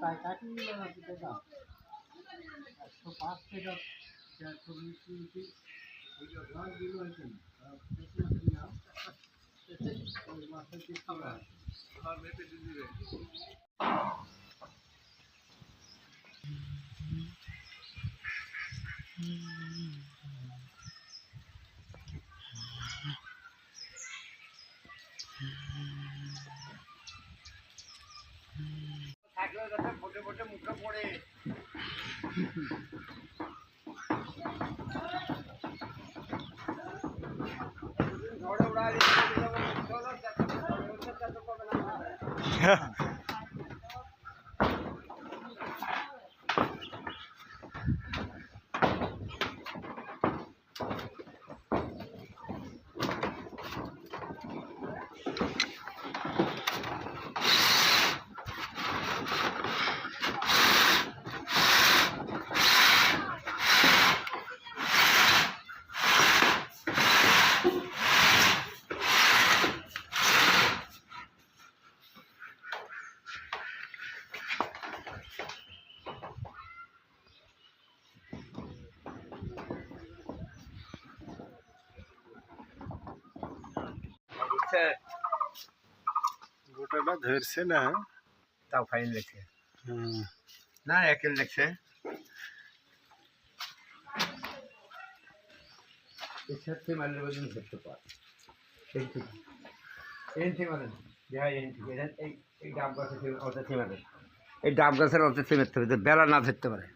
তাই কাটি না দিতে দাও একশো পাঁচ টাকা চারশো বিশ মিনিট দশ দিন হয়েছে ওই থাকলেও যাতে ফোটে ফোটে মুখে পড়ে ঝড়ে উড়ায় দিতে না। গোটাটা ধরছে না। তাও ফাইন লেখে হুম। না একের লেখছে সাথে মারলে বলুন ধরতে পার এই মারেন এই ডাব গাছের থেকে এই ডাব গাছের অর্ধেক থেকে মারতে হবে। বেলা না ধরতে পারে।